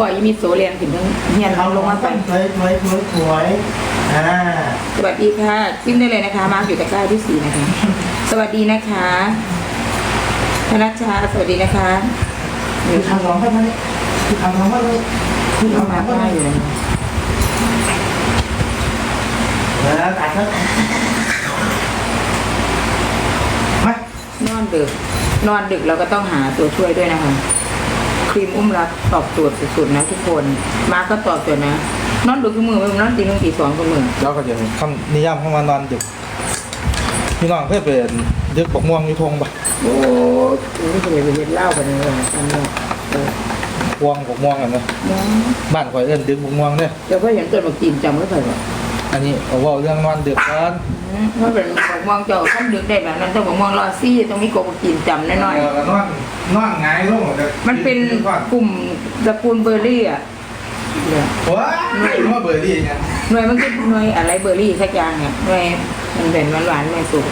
ปล่อยมีโซเรียนถึงทั้งเฮียนเอาลงมาไปสวยสวยสวยสวยอ่าสวัสดีค่ะจิ้มได้เลยนะคะ มาร์กอยู่ตะกร้าที่สี่นะคะ สวัสดีนะคะธนัชชาสวัสดีนะคะคือทำร้องให้มาเลยคือทำร้องมาเลยคือเข้าทำมาร้องมาได้เลยอยู่เลยแล้วตัดแล้วมานอนดึก นอนดึกเราก็ต้องหาตัวช่วยด้วยนะคะ ครีมอุ้มรักตอบโจทย์สุดๆนะทุกคน มาร์กก็ตอบโจทย์นะนอนดึกคือมือมันนอนตีหนึ่งตีสองคือมือแล้วก็จะมีคำนิยามของมันนอนดึกพี่น้องเพื่อเป็นดึกบกม่วงอยู่ทงบ่โอ้ยนี่จะไปเห็นเหล้ากันเลยตอนนี้เออพวงบกม่วงกันเนาะบ้านข่อยเอิ้นดึกบกม่วงเนี่ยเดี๋ยวก็เห็นตัวบักจีนจำไม่เคยหรอก อันนี้เอาเว่าเรื่องนอนดึกกันเพราะเป็นบักม่วงเจ้าขั้นดึกได้แบบนั้นต้องบักม่วงรอซี่ตรงนี้กบักจีนจำน้อยเนอนนอนหงายลงๆมันเป็นกลุ่มตระกูลเบอร์รี่อะเดี๋ยวว้าไม่รู้ว่าเบอร์ดี้ไงหน่วยมันคือหน่วยอะไรเบอร์รี่สักอย่างเนี่ยหน่วยมันเป็นหวานๆหน่วยสุก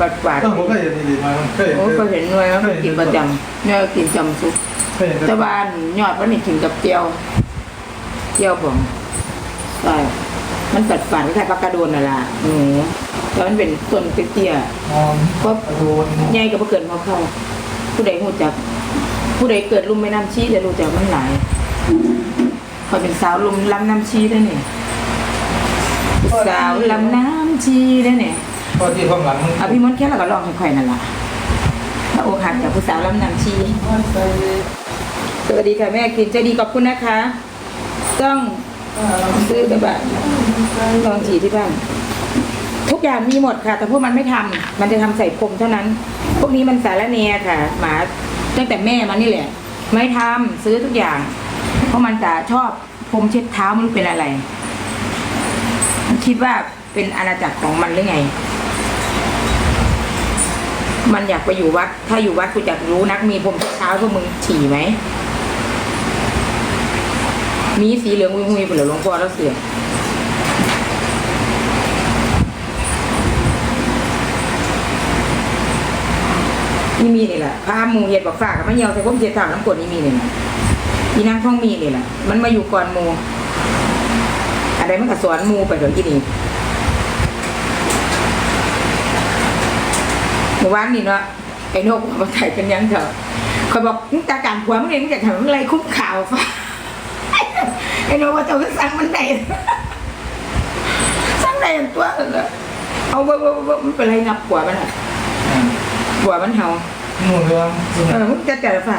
ปัดปาดต้องผมก็เห็นดีมาเคยโอ้ก็เห็นหน่วยมันก็กินประจำหน่วยก็กินจำซุปเคยเห็นแต่บ้านยอดมันนี่กินกับเจียวเจียวผมใช่ มันปัดฝันคล้ายๆปลากระโดนน่ะล่ะหนูแต่มันเป็นต้นเตี้ยๆนอนเพราะโดนใหญ่กับเกิดมาเข้า ผู้ใดหูจัก ผู้ใดเกิดลุ่มแม่น้ำชีจะรู้จักมันหลายคอยเป็นสาวลุ่มลำน้ำชีได้เนี่ยสาวลำน้ำชีได้เนี่ยพอที่ความหลังอภิมนต์แค่เราก็ลองให้ข่อยนั่นล่ะพระโอหักจากผู้สาวลำน้ำชีสวัสดีค่ะแม่กินใจดีขอบคุณนะคะ ต้องซื้อกระบะ ลองฉีดที่บ้านทุกอย่างมีหมดค่ะ แต่พวกมันไม่ทำมันจะทำใส่ผมเท่านั้น พวกนี้มันสารเนยค่ะ หมาตั้งแต่แม่มันนี่แหละ ไม่ทำซื้อทุกอย่าง เพราะมันจะชอบผมเช็ดเท้ามันเป็นอะไรมันคิดว่าเป็นอาณาจักรของมันหรือไง มันอยากไปอยู่วัด ถ้าอยู่วัดกูจะรู้นักมีผมเช็ดเท้าพวกมึงฉี่ไหมมีสีเหลืองวุ้ยๆเปลือหลวงพ่อแล้วเสือ นี่มีนี่แหละพาหมูเห็ดบอกฝากกับมะเหี่ยวใส่พวกเจ็ดถามน้ำกรดนี่มีนี่แหละอีนางท่องมีนี่แหละมันมาอยู่ก่อนหมูอะไรมันก็สอนหมูไปเดี๋ยวที่นี่เมื่อวานนี่เนาะไอ้นกมาถ่ายกันยังเถอะเขาบอกมึงตาการผัวมึงเองมึงจะทำอะไรคุ้มข่าวฟ้าไอ้นกว่าเจะสั่งมันได้สั่งได้อันตัวแหละเอาบ่บ่บ่มันเป็นไรงับผัวมันอะ ผัวมันเห่านู่นเรื่องเออมึงจะจ่ายฝ่า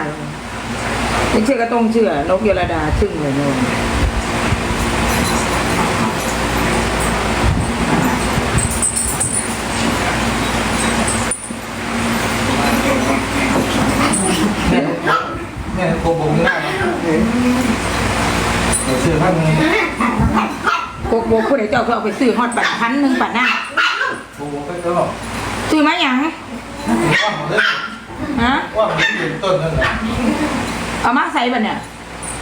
ไม่เชื่อก็ต้องเชื่อนกเยลดาซึ่งเลยโนนเนี่ยเนี่ยโกบงได้เดี๋ยวเสื้อผ้ามึงโกโกผู้ใดเจ้าเขาเอาไปซื้อฮอดบัตรพันหนึ่งบัตรหน้าโกบงไปตลอดซื้อมาอย่าง ว่าหมดเลยฮะว่าหมดที่ต้นนั่นแหละเอามาใส่บัตรเนี่ย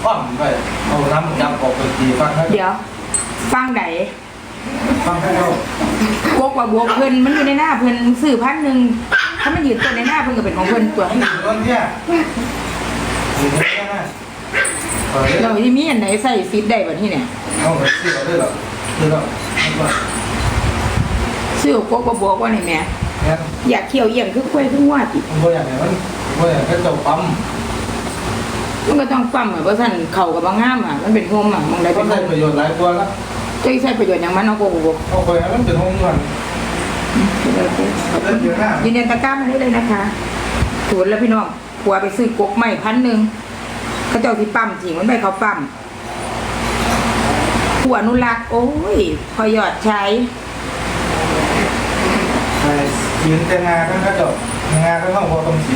ว่าหมดไปเอาน้ำยำออกไปตีฟังให้เดี๋ยว ฟังไหนฟังให้เราบวกว่าบวกเพิ่นมันอยู่ในหน้าเพิ่นซื้อพันหนึ่งถ้ามันยืนตัวในหน้าเพิ่นก็เป็นของเพิ่นตัว อยู่ต้นเนี่ยอยู่ตรงนี้นะเปิดเลยเราที่มีอันไหนใส่ฟิตได้บัดนี้เนี่ยเอาไปซื้อเราด้วยหรอซื้อเราไม่ว่า ซื้อโกกว่าบวกว่านี่แม่ เนี่ยอยากเคี่ยวเยี่ยงคือควายคือว่าติมันบ่อย่างไรมันบ่อย่างแค่เจ้าปั๊มมันก็ต้องปั๊มอะเพราะสั่นเข่ากับบางงามอะมันเป็นโฮมอะมองได้ก็เป็นโฮได้มประโยชน์หลายตัวแล้วจะใช้ประโยชน์อย่างมันเอาโกกบวกเอาไปให้มันเป็นห้องนอนเล่นเยอะหน้ายืนยันตะกร้ามาได้เลยนะคะถูนแล้วพี่น้องผัวไปซื้อกกใหม่พันหนึ่งเขาเจ้าที่ปั๊มจริงมันไม่เขาปั๊มผัวอนุรักษ์โอ้ยพอยอดใช้ไอ้ ยืนแต่งานทั้งกระจกงานทั้งห้องพอต้องสี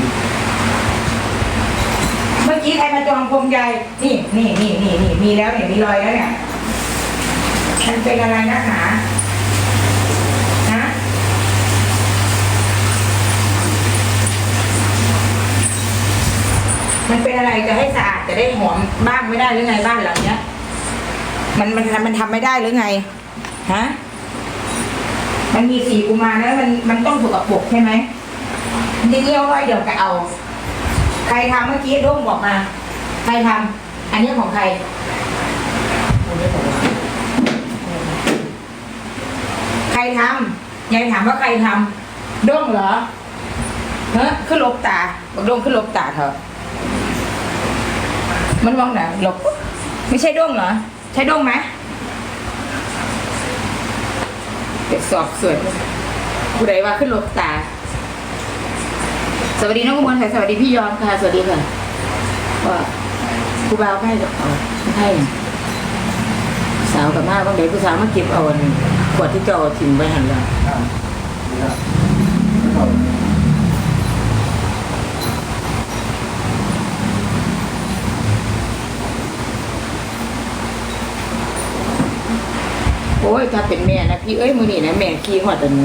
เมื่อกี้ใครมาจองพรมใหญ่นี่นี่นี่นี่นี่มีแล้วเนี่ยมีรอยแล้วเนี่ยมันเป็นอะไรนักหนาฮะมันเป็นอะไรจะให้สะอาดจะได้หอมบ้างไม่ได้หรือไงบ้านหลังเนี้ย มันมันมันทำไม่ได้หรือไงฮะ มันมีสีกุมารแล้วมันมันต้องถูกกับปกใช่ไหมทีนี้เอาไว้เดี๋ยวจะเอา ใครทำเมื่อกี้ร่มบอกมา ใครทำอันนี้ของใครใครทำยายถามว่าใครทำด้งเหรอเฮ้ยขึ้นลบตาบอกด้งขึ้นลบตาเถอะมันมองไหนลบไม่ใช่ด้งเหรอ ใช่ด้งไหม เดี๋ยวสอบสวนผู้ใดว่าขึ้นลบตา สวัสดีน้องกุมารค่ะสวัสดีพี่ยอมค่ะสวัสดีค่ะว่าครูบาวให้เอาให้สาวกับมาบางเด็กผู้สาวมาเก็บเอาอันขวดที่เจ้าถิ่นไว้หันแล้ว อ่าดีแล้ว โอ้ยถ้าเป็นแม่นะพี่เอ้ยมือนี่นะแม่ขี่หอดอัน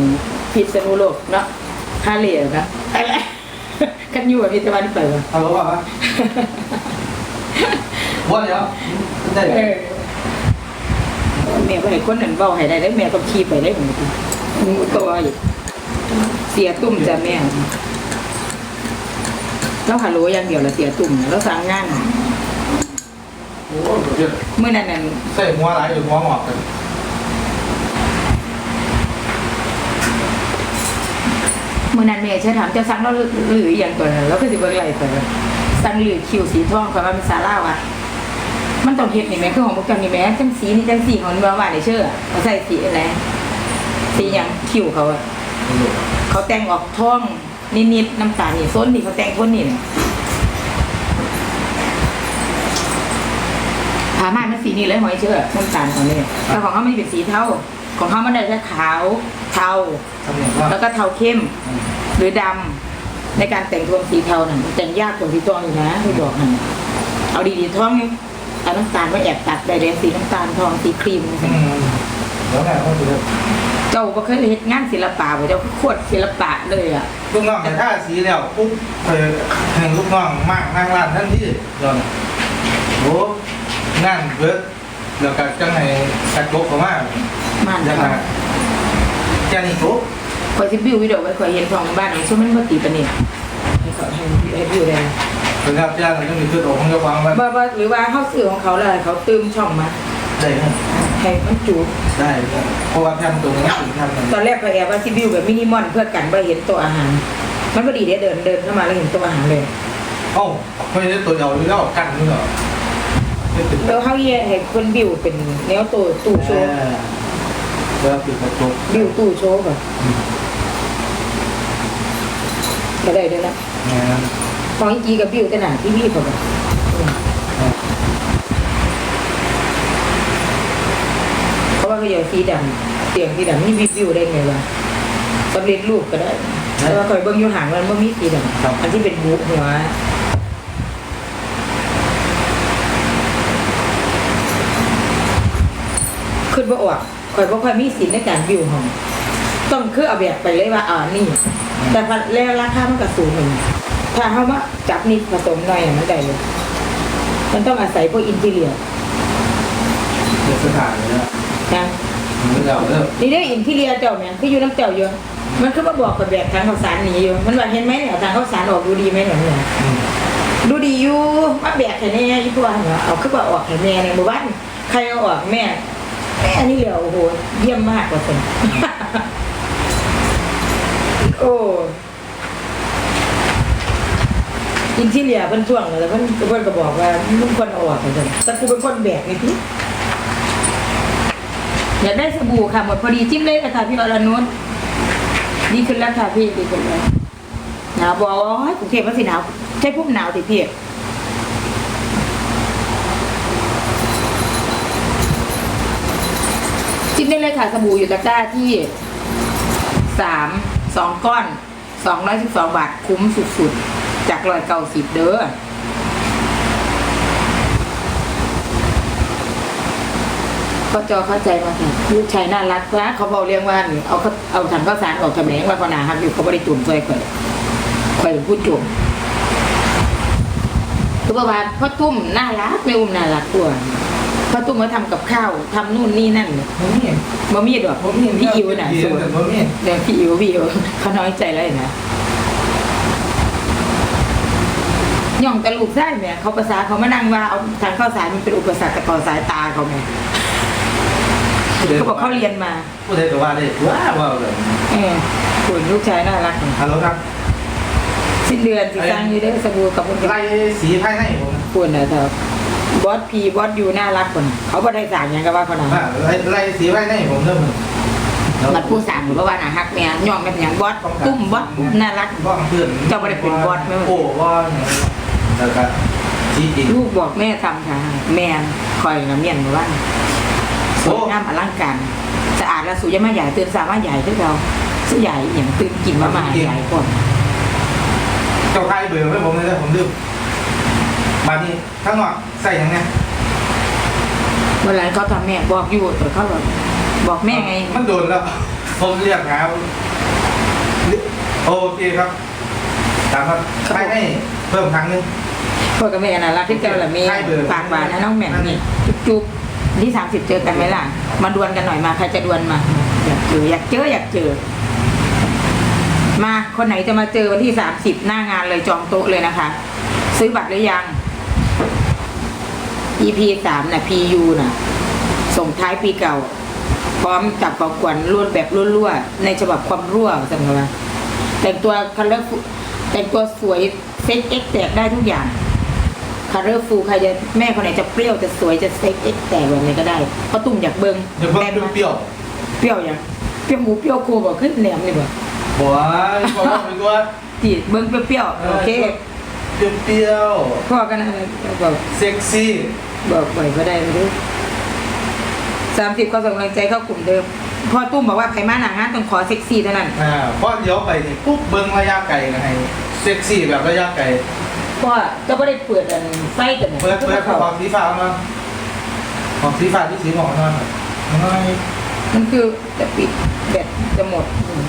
พิษณุโลกเนาะฮาเลียนะอะไรกันอยู่แบบพิตะวันไปวะฮัลโหลป่ะว่าเดี๋ยวได้เออแม่ก็ให้คนนั้นเบาให้ได้ได้แม่ก็ขี่ไปได้เหมือนกันงูตัวอยู่เสียตุ่มจ้ะแม่แล้วฮัลโหลอย่างเดียวละเสียตุ่มน่ะแล้วสั่งงานโอ้โหเดี๋ยวเมื่อนั้นนั่นใส่หัวไหลหรือหัวหมอกกัน มื่อนั้นแม่ใช้ถามจะสั่งแล้วหรืออย่างตัวนั้นแล้วก็สิเบิ่งไรไปวสั่งหรือคิวสีทองเพราะว่ามันซาลาวะมันต้องเฮ็ดนี่แม่คือของพวกจังนี่แม่จังสีนี่จังสีของมันว่าได้เชื่อเขาใส่สีอะไรสีหยังคิวเขาอะเขาแต่งออกทองนิดๆน้ำตาลนี่ส้นนี่เขาแต่งคนนี่น่ะผาไม้มันสีนี่เลยหอยเชื่อน้ำตาลของนี่แต่ของเขาไม่เป็นสีเท่า ของเขามันได้แค่ขาว เทาทำอย่างว่าแล้วก็เทาเข้มหรือดำในการแต่งโทนสีเทานั่นแต่งยากกว่าสีทองอยู่นะที่บอกนั่นเอาดีๆทองนี่เอาน้ำตาลมาแอบตัดได้เลยสีน้ำตาลทองสีครีมอืมแล้วไงเขาจะเจ้าก็เคยเห็นงานศิลปะบ่เจ้าขวดศิลปะเลยอะลูกน้องแต่ถ้าสีแล้วปุ๊บไปแห่งลูกน้องมากนั่งร้านท่านที่ยอนโอ้งานเบิดแล้วก็จังไหนกระจกเขามากมันยังไงแค่นี้ปุ๊บคอยสิบิววิดีโอไว้คอยเห็นทองบ้านของช่วงมันบ่ตีปะเนี่ยให้เขาให้ให้บิวได้เป็นครับย่างมันต้องมีชุดอกของเจ้าของไว้บ่บ่หรือว่าเขาซื้อของเขาเลยเขาตืมช่องมาได้ครับให้มันจุได้ครับเพราะว่าแทมตรงนี้ถึงแทมมันตอนแรกก็แอบว่าสิบิวแบบมินิมอลเพื่อกันว่าเห็นตัวอาหาร มันพอดีเด้เดินเดินเข้ามาแล้วเห็นตัวอาหารเลยเอ้าไม่ได้ตัวเดียวหรือแล้วกันนี่เหรอไม่ติดแล้วเขาเย่ให้คนบิวเป็นแนวตัวตู้โชว์ แล้วปิดกระจกบิวตู้โชว์แบบก็ได้ด้วยนะงานของอีกีกับบิวแต่หนาที่พี่เขาแบบเพราะว่าเขาอยากสีดำเตียงสีดำนี่บิวบิวได้ไงวะสำเร็จรูปก็ได้แต่ว่าคอยเบิ่งอยู่ห่างมันว่ามีสีดำอันที่เป็นบุหัว ขึ้นบ่ออกคอยบ่ค่อยมีสินในการบิวห้องต้องคือเอาแบบไปเลยว่าอ่านี่ แต่พอแล้วราคามันก็สูงหนึ่งถ้าเขาว่าจับนิดผสมหน่อยอะมันได้เลยมันต้องอาศัยพวกอินทีเรียเดี๋ยวสถานเลยนะนะมันเราเริ่มนี่ได้อินทีเรียเจ้าแม่นคืออยู่น้ำเจ้าอยู่มันคือมาบอกกับแบบทางข้าวสารหนีอยู่มันว่าเห็นไหมเนี่ยทางข้าวสารออกดูดีไหมเนี่ยเนี่ยดูดีอยู่มาแบกแค่นี้ยี่ปัวเนี่ยเอาคือว่าออกแค่แม่ในหมู่บ้านใครเอาออกแม่ แม่นี่เหลียวโอ้โหเยี่ยมมากกว่าคนโอ้อินที่เหลียเพิ่นช่วงแล้วเพิ่นเพิ่นก็บอกว่ามึงควรเอาออกไปเลยแต่กูเป็นคนแบกนี่พี่อยากได้สบู่ค่ะหมดพอดีจิ้มเลยนะคะพี่อรนุชดีขึ้นแล้วค่ะพี่ดีขึ้นแล้วหนาวบอกว่าโอ้ยกรุงเทพมันสิหนาวใช่พุ่มหนาวสิพี่ ได้เลยค่ะสบู่อยู่ตะกร้าที่สามสองก้อนสองร้อยสิบสองบาทคุ้มสุดๆ จากร้อยเก้าสิบเด้อก็จอเข้าใจมาค่ะลูกชายน่ารักนะเขาบอกเรียงว่าเอาเขาเอาถังข้าวสารออกจากแหนงว่าเขาหนาฮักอยู่เขาไม่ได้จุ่มช่วยข่อยข่อยเป็นผู้จุ่มคือประมาณพ่อตุ้มน่ารักไม่อุ้มน่ารักตัว พ่อตุ้มมาทำกับข้าวทำนู่นนี่นั่นผมนี่บ่มีดอกผมนี่พี่อิวน่ะพี่สอิววยแต่ผมนี่เดี๋ยวพี่อิวพี่อิวเขาน้อยใจแล้วเห็นไหมย่องแต่ลูกไส้แหม่เขาภาษาเขามานั่งว่าเอาทางเข้าสายมันเป็นอุปสรรคต่อสายตาเขาแหม่เขาบอกเขาเรียนมาผู้ใดก็ว่าได้ว้าว่าเลยเออคุณลูกชายน่ารักฮัลโหลครับสิ้นเดือนสิสร้างอยูได้อสบู่กับคุณไล่สีภายในผมคุณนะเถอะ บอสพีบอสยูน่ารักคนเขาบ่ได้สั่งหยังก็ว่าคนนั้นอ่าไล่ไล่สีภายในผมเริ่มมันผู้สั่งหรือว่าน่ะฮักแม่ย่องแบบหยังบอสตุ้มบอสน่ารัก บ้องเพื่อนเจ้าบ่ได้เป็นบอสไหม โอ้ว่าเนี่ยแล้วก็สีจริงลูกบอกแม่ทำค่ะ แม่คอยกับเมียนว่าสวยงามอลังการสะอาดและสุยมาใหญ่ตื่นสามารถใหญ่ด้วยเราสใหญ่อย่างตื่นกินมามาใหญ่ก่อนเจ้าใครเบื่อไหมผมเลยผมลืม มานี่ข้างนอกใส่ยังไงเมื่อไหรเขาทำแม่บอกอยู่แต่เขาแบบบอกแม่ไงมันโดนแล้ว ผมเรียกหาโอเคครับตามครับภายในเพิ่มครั้งนึงพ่อกับแม่น่ารักที่เจ้าละแม่ใช่เบอร์ฝากหวานนะน้องแหม่มนี่จุ๊บๆที่สามสิบเจอกันไหมล่ะ มาดวลกันหน่อยมาใครจะดวลมาอยากเจออยากเจออยากเจอ มาคนไหนจะมาเจอวันที่สามสิบหน้างานเลยจองโต๊ะเลยนะคะ ซื้อบัตรหรือยัง EP สามน่ะ PU น่ะ ส่งท้ายปีเก่า พร้อมกับประกวนรวดแบบรั่วๆ ในฉบับความรั่วสังเกตว่าแต่งตัวคัลเลอร์แต่งตัวสวยเซ็กเอ็กแตกได้ทุกอย่างคัลเลอร์ฟูใครจะแม่คนไหนจะเปรี้ยวจะสวยจะเซ็กเอ็กแตกแบบไหนก็ได้เพราะตุ่มอยากเบิงเดี๋ยวเพิ่มแม่นมาเปรี้ยวเปรี้ยวอย่างเปรี้ยวหมูเปรี้ยวโคบอกขึ้นแหลมเลยบ่ๆบัวบอกว่าเป็นตัวจีเบิงเปรี้ยวๆโอเค เปรี้ยวพ่อกันนะบอกๆเซ็กซี่ บอกไปก็ได้ไม่รู้สามสิบก็ส่งกำลังใจเข้ากลุ่มเดิมพ่อตุ้มบอกว่าใครมาหนังงานต้องขอเซ็กซี่เท่านั้นอ่าพอเดี๋ยวไปนี่ปุ๊บเบิ้งระยะไกลนะให้เซ็กซี่แบบระยะไกลเพราะว่าก็ไม่ได้เปิดอันไฟกันเปิดเปิดขอบสีฟ้ามาขอบสีฟ้าที่สีหมอกนอนน้อยมันคือจะปิดแบตจะหมดอืม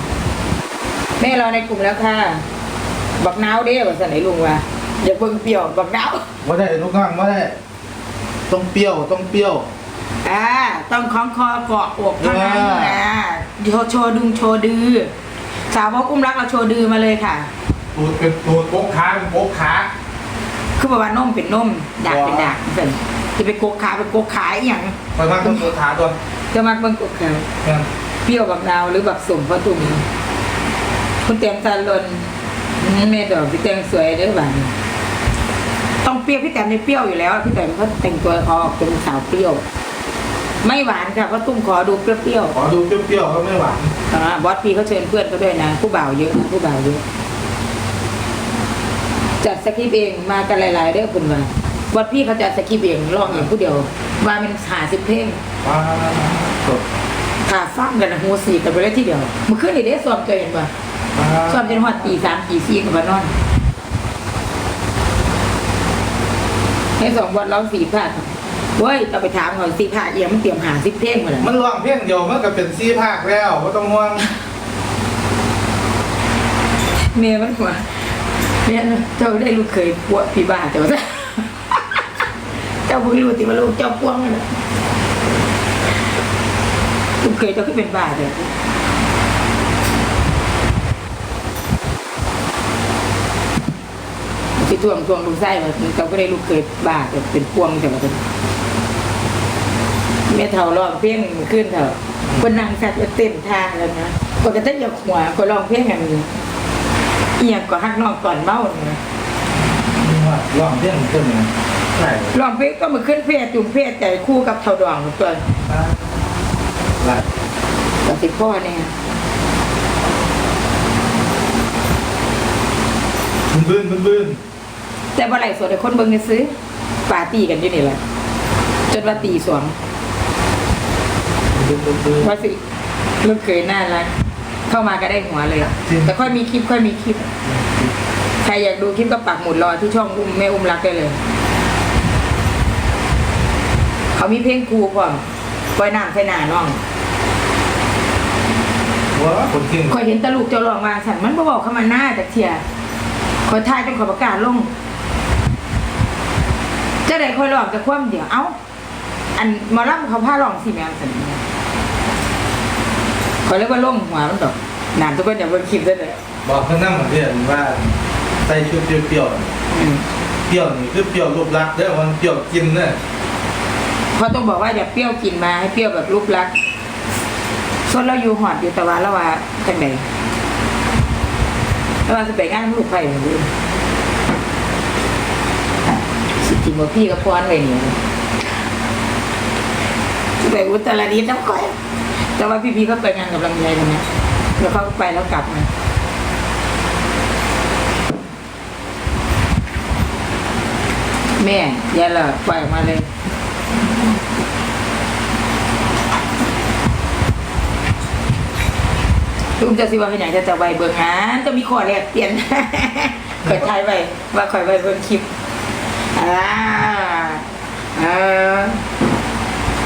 แม่เราในกลุ่มแล้วค่ะ บักนาวเด้ว่าสันไหนลุงว่าอย่าเบิ่งเปรี้ยวบักนาวว่าได้ลูกน้องว่าได้ ต้องเปรี้ยวต้องเปรี้ยว อ่าต้องคล้องคอเกาะอกเท่านั้นเออนะโชว์โชว์ดุงโชว์ดือ สาวกอุ้มรักเราโชว์ดือมาเลยค่ะ ตูดเป็นตูดโป๊กขาเป็นโป๊กขาคือบอกว่าน่มเป็นน่มดากเป็นดากเพิ่นจะไปโกกขาไปโกกขาอีหยังคอยมาต้องตัวขาตัวจะมักเบิ่งโกกขาเนี่ยเปรี้ยวบักนาวหรือบักสมพ่อตุ่มคุณเต็มซาลนนี่แม่ดอกพี่แตงสวยเด้อบ้าน ต้องเปรี้ยวพี่แตมเนี่ยเปรี้ยวอยู่แล้ว พี่แตมเขาแต่งตัวออกเป็นสาวเปรี้ยว ไม่หวานค่ะเพราะตุ้มขอดูเปรี้ยวขอดูเปรี้ยวๆก็ไม่หวานๆอ่าบอสพีเขาเชิญเพื่อนเขาด้วยนะ ผู้บ่าวเยอะนะผู้บ่าวเยอะจัดสคริปต์เองมากันหลายๆเด้อคุณว่าบอสพี่เขาจัดสคริปต์เองร้องเองผู้เดียวว่าเป็นหาสิบเพลงว้าวสดขาฟังกันนะหัวสีกันไปเลยทีเดียวเมื่อคืนนี่ได้ซ้อมตัวเห็นป่ะว้าวซ้อมจนฮอดตีสามตีสี่กับมานอน ให้สองบอลร้องสี่ภาคเว้ยเราไปถามก่อนสี่ภาคเอียงมันเตรียมหาสิบเพลงหมดแล้วมันร้องเพียงเดียวมันก็เป็นซีภาคแล้วก็ต้องห่วงเมียมันหัวเมียเจ้าได้ลูกเคยปวดพี่บ้าเจ้าซะเจ้าเพิ่งรู้ติว่าลูกเจ้าพวงนั่นน่ะลูกเคยเจ้าขึ้นเป็นบ้าเด้อ ที่ทวงทวงลูกไส้ว่าเจ้าก็ได้ลูกเคยบ้าแต่เป็นพวงแต่ว่าเป็นแม่เท่าร้องเพลงขึ้นเถอะคนนางสัตว์เต้นท่าแล้วนะคนก็จะอยากหัวคนร้องเพลงกันเอียงก็ฮักน้องก่อนเมาเนี่ยร้องเพียงขึ้นนะใช่ร้องเพลงก็มาขึ้นเพศจุ่มเพศใจคู่กับเท่าดวงตัวหลายกับสิพ่อเนี่ยบึ้นบึ้นบึ้น แต่บ่ไหลฟ์สดให้คนเบิ่งได้ซื้อปาร์ตี้กันอยู่นี่แหละจนว่าตีสวงบึ้นบึ้นบึ้นว่าสิลูกเคยน่ารักเข้ามาก็ได้หัวเลยจริงแต่ค่อยมีคลิปค่อยมีคลิป ใครอยากดูคลิปก็ปักหมุดรอที่ช่องอุ้มแม่อุ้มรักได้เลย เขามีเพลงครูพร้อมปล่อยน้ำใส่หน้าน้องว้าคนจริงคอยเห็นตะลูกเจ้าลองวางสันมันบ่บอกเข้ามาหน้าจากเทียคอยทายจนขอยประกาศลงเจะได้คอยลองจะคว่ำเดี๋ยว เอ้า อันหมอลำเขาผ้าลองสิแม่สันคอยเรียกว่าลงหัวมันดอกนานทุกคนอย่าเบิ่งคลิปด้วยเลยบอกเพื่อนนั่งเหมือนเดิมว่าใส่ชุดเปรี้ยวอืมเปรี้ยวนี่คือเปรี้ยวรูปลักษณ์เด้อมันเปรี้ยวกินเด้อเพราะต้องบอกว่าอย่าเปรี้ยวกินมาให้เปรี้ยวแบบรูปลักษณ์ส่วนเราอยู่หอดอยู่ตะวันแล้วว่าจังไดแล้วว่าจะไปงานลูกไผ่ดู สิจิมพี่กับพรไว้นี่ยจะไปอุตรดิตถ์น้ำก้อยแต่ว่าพี่พีก็ไปงานกับลำไยตรงนี้แล้วเขาก็ไปแล้วกลับมาแม่ย่าละปล่อยออกมาเลยลุงจะสิว่าเป็นอย่างจะจะไวเบิ่งานก็มีข้อแลกเปลี่ยนเคยทายไว้ว่าคอยไว้เบิ่งคลิป เออ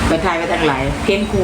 เคยทายไปทางไหนเพี้ยนครู